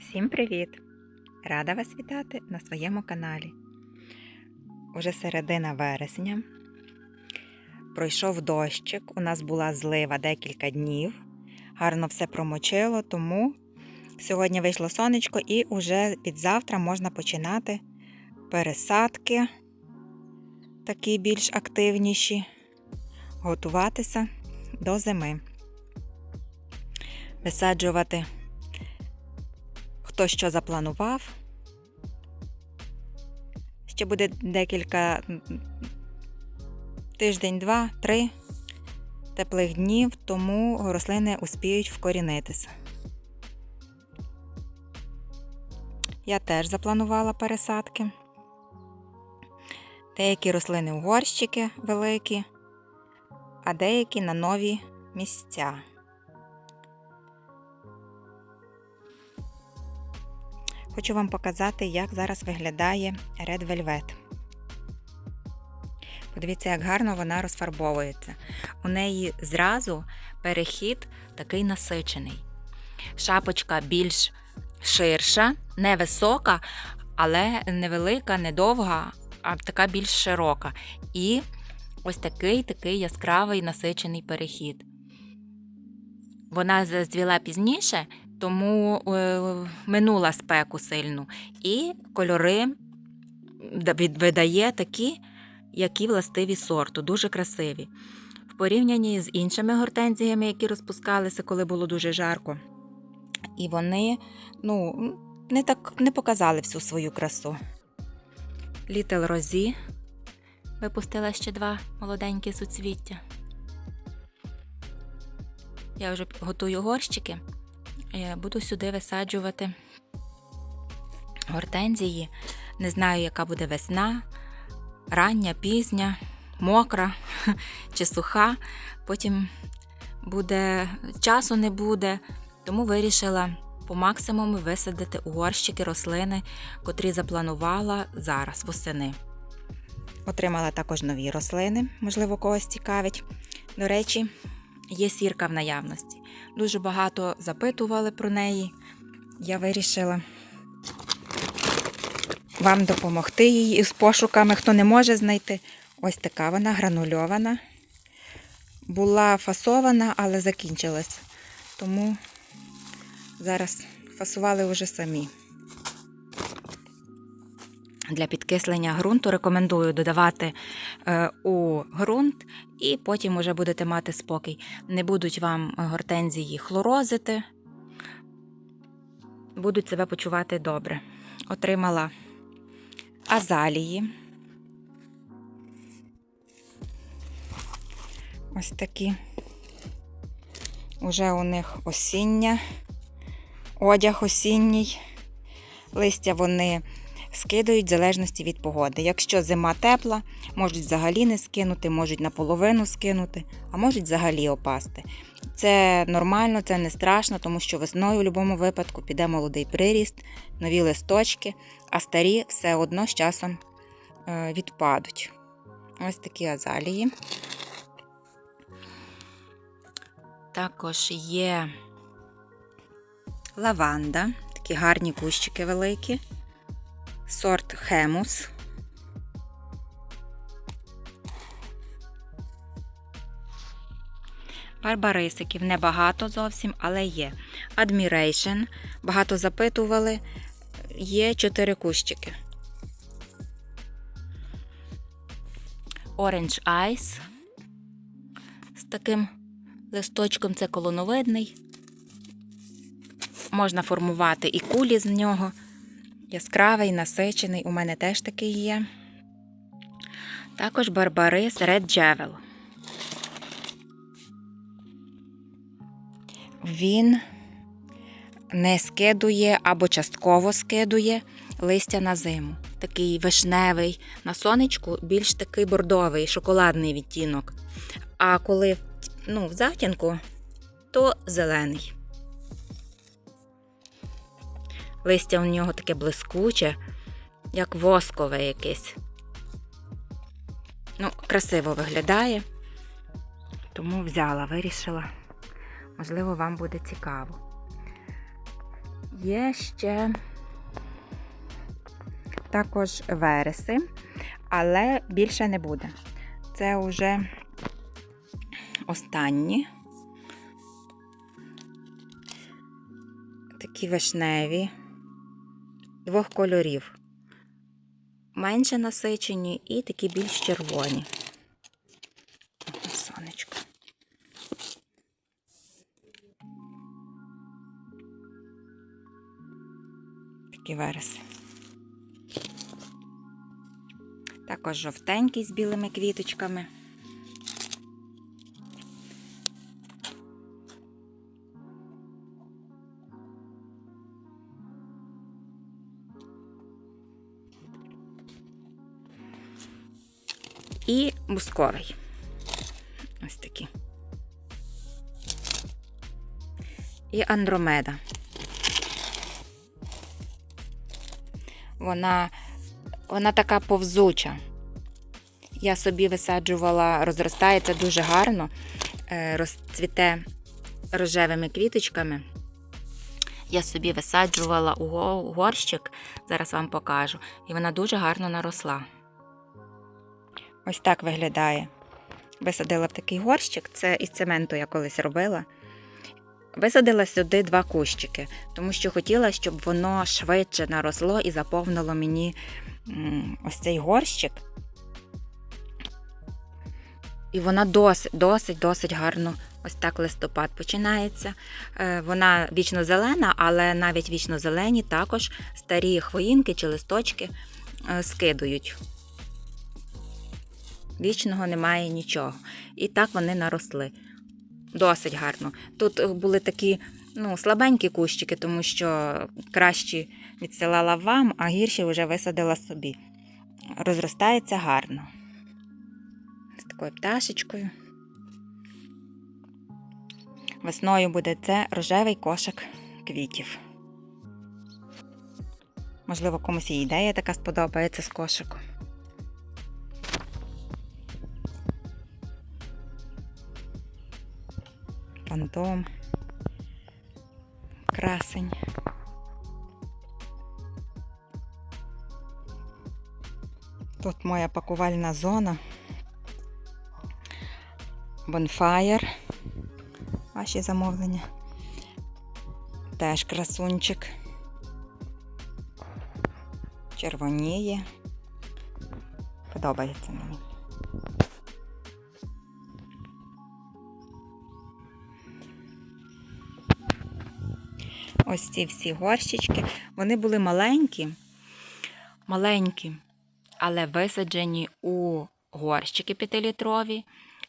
Всім привіт! Рада вас вітати на своєму каналі. Уже середина вересня. Пройшов дощик, у нас була злива декілька днів. Гарно все промочило, тому сьогодні вийшло сонечко і уже від завтра можна починати пересадки, такі більш активніші, готуватися до зими. Висаджувати хто що запланував. Ще буде декілька тиждень, два, три теплих днів, тому рослини успіють вкорінитися. Я теж запланувала пересадки. Деякі рослини у горщики великі, а деякі на нові місця. Хочу вам показати, як зараз виглядає Red Velvet. Подивіться, як гарно вона розфарбовується. У неї зразу перехід такий насичений. Шапочка більш ширша, невисока, але невелика, недовга, а така більш широка. І ось такий такий яскравий насичений перехід. Вона зазвіла пізніше, тому е, минула спеку сильну. І кольори видає такі, які властиві сорту, дуже красиві. В порівнянні з іншими гортензіями, які розпускалися, коли було дуже жарко. І вони ну, не так не показали всю свою красу. Літл Розі випустила ще два молоденькі суцвіття. Я вже готую горщики. Буду сюди висаджувати гортензії. Не знаю, яка буде весна, рання, пізня, мокра чи суха. Потім буде часу не буде, тому вирішила по максимуму висадити у горщики рослини, котрі запланувала зараз восени. Отримала також нові рослини, можливо, когось цікавить. До речі, є сірка в наявності. Дуже багато запитували про неї. Я вирішила вам допомогти їй з пошуками, хто не може знайти. Ось така вона гранульована. Була фасована, але закінчилась. Тому зараз фасували вже самі. Для підкислення ґрунту рекомендую додавати е, у ґрунт, і потім вже будете мати спокій. Не будуть вам гортензії хлорозити, будуть себе почувати добре. Отримала азалії. Ось такі. Уже у них осіння, одяг осінній, листя вони скидають в залежності від погоди. Якщо зима тепла, можуть взагалі не скинути, можуть наполовину скинути, а можуть взагалі опасти. Це нормально, це не страшно, тому що весною в будь-якому випадку піде молодий приріст, нові листочки, а старі все одно з часом е, відпадуть. Ось такі азалії. Також є лаванда, такі гарні кущики великі сорт Хемус. Барбарисиків небагато зовсім, але є. Admiration. Багато запитували. Є чотири кущики. Orange Ice. З таким листочком це колоновидний. Можна формувати і кулі з нього. Яскравий, насичений, у мене теж такий є. Також барбарис Red Javel. Він не скидує або частково скидує листя на зиму. Такий вишневий, на сонечку більш такий бордовий, шоколадний відтінок. А коли ну, в затінку, то зелений. Листя у нього таке блискуче, як воскове якесь. Ну, красиво виглядає, тому взяла, вирішила. Можливо, вам буде цікаво. Є ще також вереси, але більше не буде. Це вже останні. Такі вишневі, двох кольорів. Менше насичені і такі більш червоні. Сонечко. Такі вереси. Також жовтенький з білими квіточками. І бусковий. Ось такі. І Андромеда. Вона, вона така повзуча. Я собі висаджувала, розростається дуже гарно, е, розцвіте рожевими квіточками. Я собі висаджувала у горщик, зараз вам покажу, і вона дуже гарно наросла. Ось так виглядає. Висадила в такий горщик, це із цементу я колись робила. Висадила сюди два кущики, тому що хотіла, щоб воно швидше наросло і заповнило мені ось цей горщик. І вона досить, досить, досить гарно. Ось так листопад починається. Е, Вона вічно зелена, але навіть вічно зелені також старі хвоїнки чи листочки е, скидують. Вічного немає нічого. І так вони наросли. Досить гарно. Тут е, були такі ну, слабенькі кущики, тому що кращі відсилала вам, а гірші вже висадила собі. Розростається гарно. З такою пташечкою. Весною буде це рожевий кошик квітів. Можливо, комусь і ідея така сподобається з кошиком. Фантом. Красень. Тут моя пакувальна зона. Бонфаєр. Ваші замовлення. Теж красунчик. Червоніє. Подобається мені. Ось ці всі горщички. Вони були маленькі, маленькі, але висаджені у горщики 5-літрові.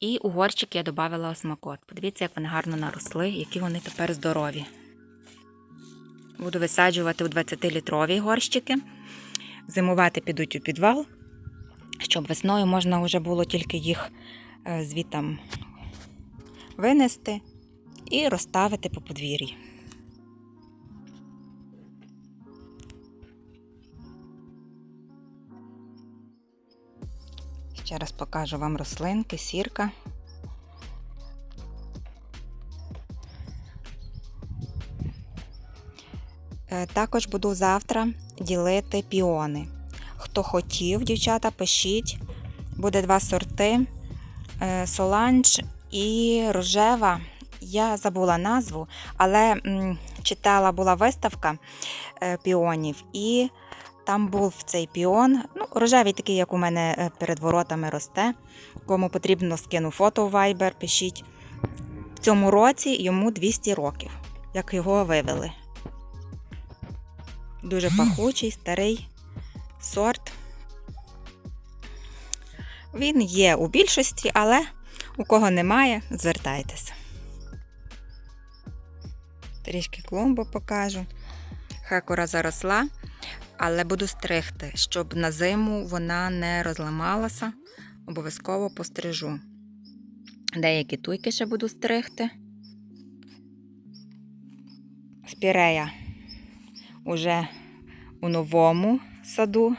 І у горщик я додавала осмакот. Подивіться, як вони гарно наросли, які вони тепер здорові. Буду висаджувати у 20-літрові горщики. Зимувати підуть у підвал, щоб весною можна вже було тільки їх е, звітам винести і розставити по подвір'ї. Ще раз покажу вам рослинки, сірка. Е, Також буду завтра ділити піони. Хто хотів, дівчата, пишіть. Буде два сорти: е, Соланж і рожева. Я забула назву, але читала була виставка е, піонів, і там був цей піон. Ну, рожевий такий, як у мене е, перед воротами росте. Кому потрібно, скину фото у Viber, пишіть. В цьому році йому 200 років, як його вивели. Дуже пахучий, старий сорт. Він є у більшості, але у кого немає, звертайтеся. Трішки клумбу покажу. Хакура заросла, але буду стригти, щоб на зиму вона не розламалася. Обов'язково пострижу. Деякі туйки ще буду стригти. Спірея уже у новому саду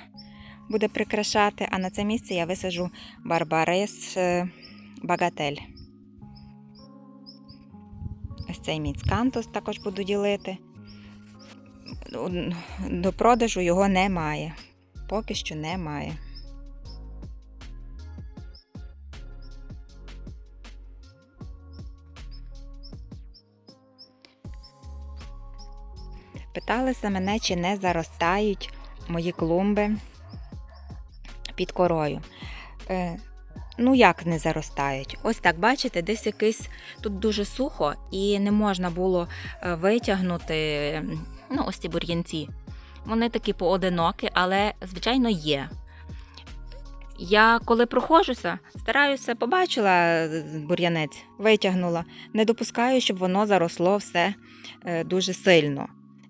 буде прикрашати, а на це місце я висаджу барбарис е, багатель. Ось цей міцкантус також буду ділити. До продажу його немає. Поки що немає. Питалися мене, чи не заростають мої клумби під корою. Е, ну, як не заростають? Ось так, бачите, десь якийсь тут дуже сухо і не можна було е, витягнути ну, ось ці бур'янці. Вони такі поодинокі, але, звичайно, є. Я коли проходжуся, стараюся, побачила е, бур'янець, витягнула. Не допускаю, щоб воно заросло все е, дуже сильно.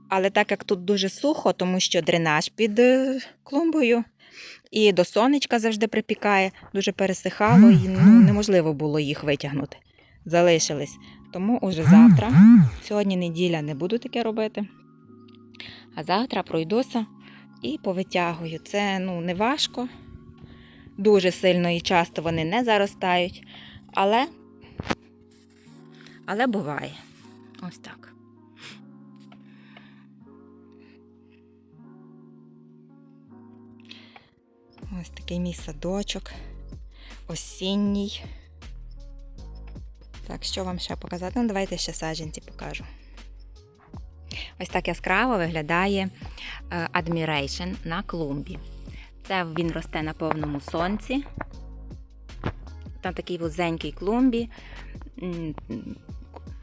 Але так як тут дуже сухо, тому що дренаж під е, клумбою, і до сонечка завжди припікає, дуже пересихало, і ну, неможливо було їх витягнути. Залишились. Тому уже завтра, сьогодні неділя, не буду таке робити. А завтра пройдуся і повитягую. Це ну, не важко. Дуже сильно і часто вони не заростають, але, але буває. Ось так. Ось такий мій садочок. Осінній. Так, що вам ще показати? Ну, давайте ще саджанці покажу. Ось так яскраво виглядає е, Admiration на клумбі. Це він росте на повному сонці. Там такий вузенький клумбі.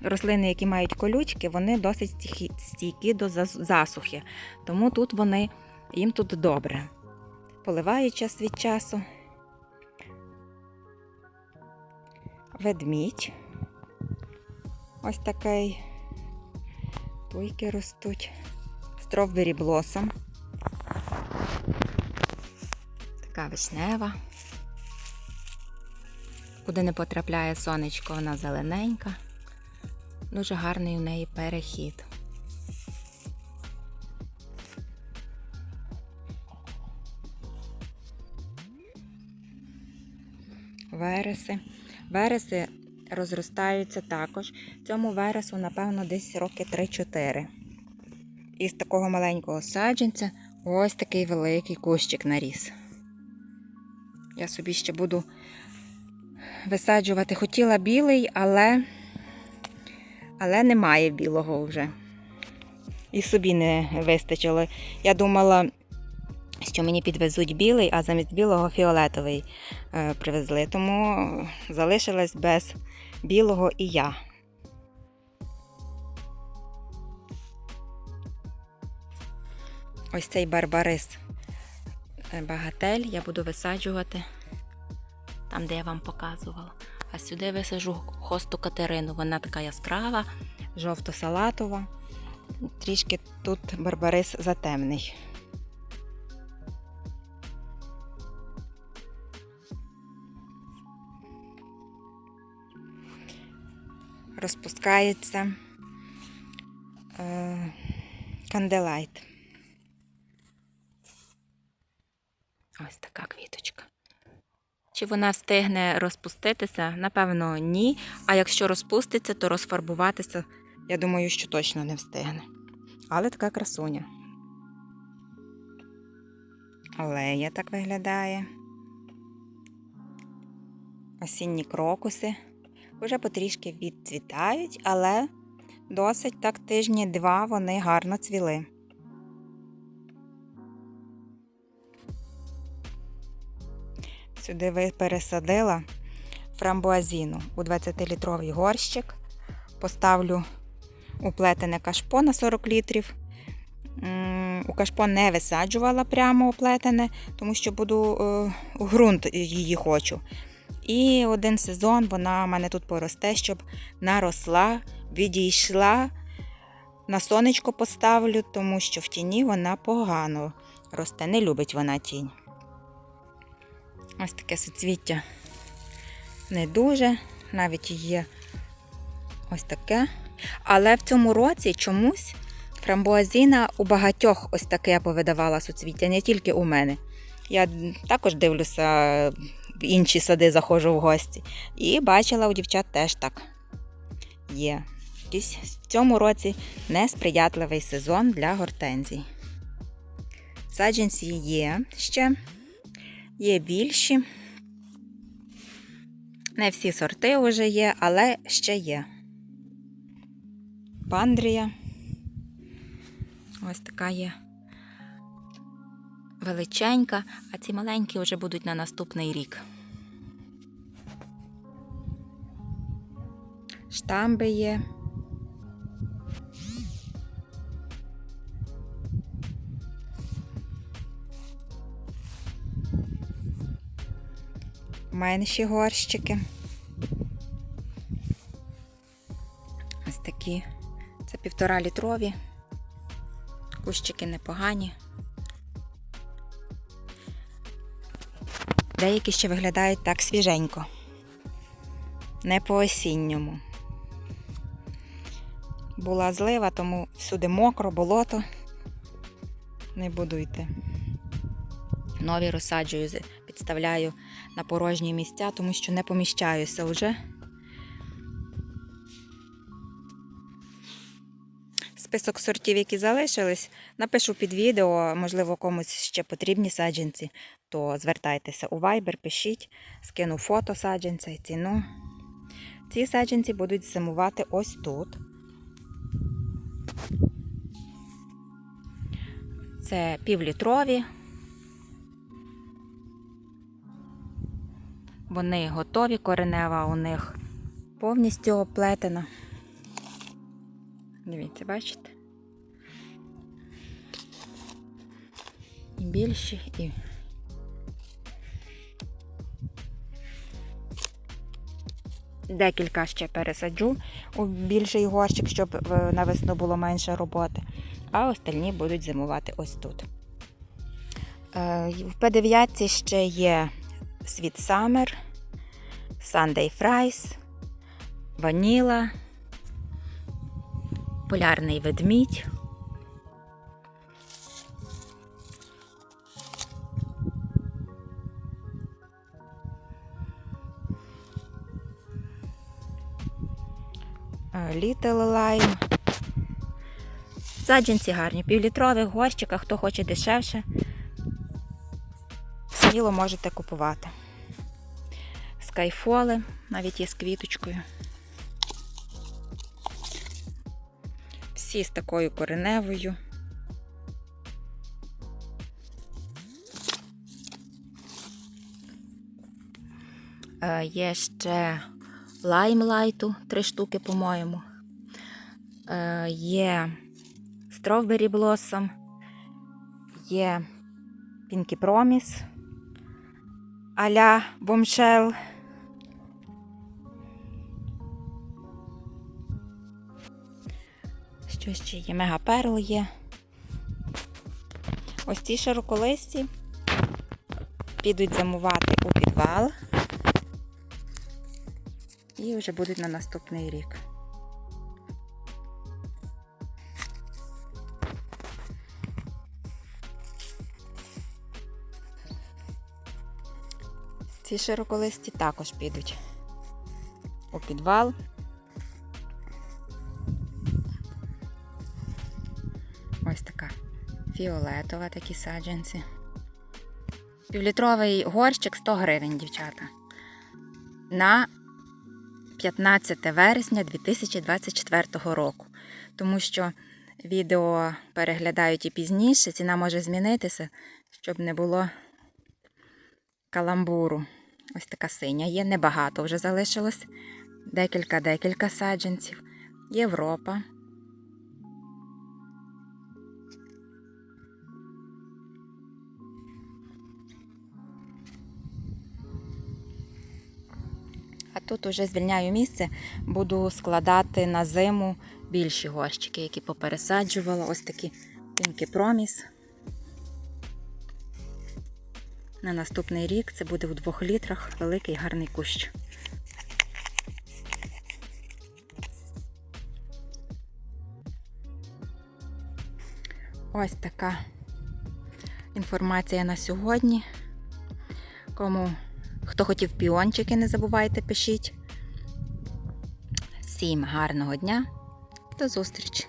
Рослини, які мають колючки, вони досить стійкі- до засухи. Тому тут вони, їм тут добре. Поливаю час від часу. Ведмідь. Ось такий. Туйки ростуть. Стровбері блосом. Така вишнева. Куди не потрапляє сонечко, вона зелененька. Дуже гарний у неї перехід. Вереси. Вереси розростаються також. Цьому вересу, напевно, десь роки 3-4. Із такого маленького саджанця ось такий великий кущик наріс. Я собі ще буду висаджувати. Хотіла білий, але, але немає білого вже. І собі не вистачило. Я думала, що мені підвезуть білий, а замість білого фіолетовий е, привезли. Тому залишилась без білого і я. Ось цей барбарис е, багатель я буду висаджувати там, де я вам показувала. А сюди висажу хосту Катерину. Вона така яскрава, жовто-салатова. Трішки тут барбарис затемний. Розпускається е, канделайт. Ось така квіточка. Чи вона встигне розпуститися? Напевно, ні. А якщо розпуститься, то розфарбуватися, я думаю, що точно не встигне. Але така красуня. Алея так виглядає. Осінні крокуси. Вже потрішки відцвітають, але досить так тижні два вони гарно цвіли. Сюди пересадила фрамбуазіну у 20-літровий горщик. Поставлю у плетене кашпо на 40 літрів. У кашпо не висаджувала прямо оплетене, тому що буду е, у ґрунт її хочу. І один сезон вона в мене тут поросте, щоб наросла, відійшла. На сонечко поставлю, тому що в тіні вона погано росте. Не любить вона тінь. Ось таке суцвіття не дуже, навіть є ось таке. Але в цьому році чомусь фрамбуазіна у багатьох ось таке повидавала суцвіття, не тільки у мене. Я також дивлюся в інші сади, заходжу в гості. І бачила у дівчат теж так є. Якийсь в цьому році несприятливий сезон для гортензій. Саджанці є ще, є більші. Не всі сорти вже є, але ще є. Пандрія. Ось така є величенька, а ці маленькі вже будуть на наступний рік. Штамби є. Менші горщики. Ось такі. Це півтора літрові. Кущики непогані. Деякі ще виглядають так свіженько. Не по осінньому. Була злива, тому всюди мокро, болото. Не буду йти. Нові розсаджую, підставляю на порожні місця, тому що не поміщаюся вже. Список сортів, які залишились, напишу під відео, можливо, комусь ще потрібні саджанці, то звертайтеся у Viber, пишіть, скину фото саджанця і ціну. Ці саджанці будуть зимувати ось тут. Це півлітрові. Вони готові, коренева у них повністю оплетена. Дивіться, бачите? І більші, і. Декілька ще пересаджу у більший горщик, щоб е, на весну було менше роботи. А остальні будуть зимувати ось тут. Е, В П9 ще є Sweet Summer, Sunday Fries, Ваніла, Полярний ведмідь. Е, Little Lime. Саджанці гарні, півлітрових горщиках, хто хоче дешевше, сміло можете купувати. Скайфоли, навіть є з квіточкою. Всі з такою кореневою. Е, Є ще лаймлайту, три штуки, по-моєму. Е, Є Strawberry Blossom, є Pinky Promise, аля Bombshell. Що ще є? Мегаперл є. Ось ці широколисті підуть замувати у підвал і вже будуть на наступний рік. Ці широколисті також підуть у підвал. Фіолетова такі саджанці. Півлітровий горщик 100 гривень, дівчата. На 15 вересня 2024 року. Тому що відео переглядають і пізніше, ціна може змінитися, щоб не було каламбуру. Ось така синя є, небагато вже залишилось. Декілька-декілька саджанців. Європа. Тут уже звільняю місце, буду складати на зиму більші горщики, які попересаджувала. Ось такі Pinky Promise. На наступний рік це буде у двох літрах великий гарний кущ. Ось така інформація на сьогодні. Кому хто хотів піончики, не забувайте, пишіть. Всім гарного дня До зустрічі!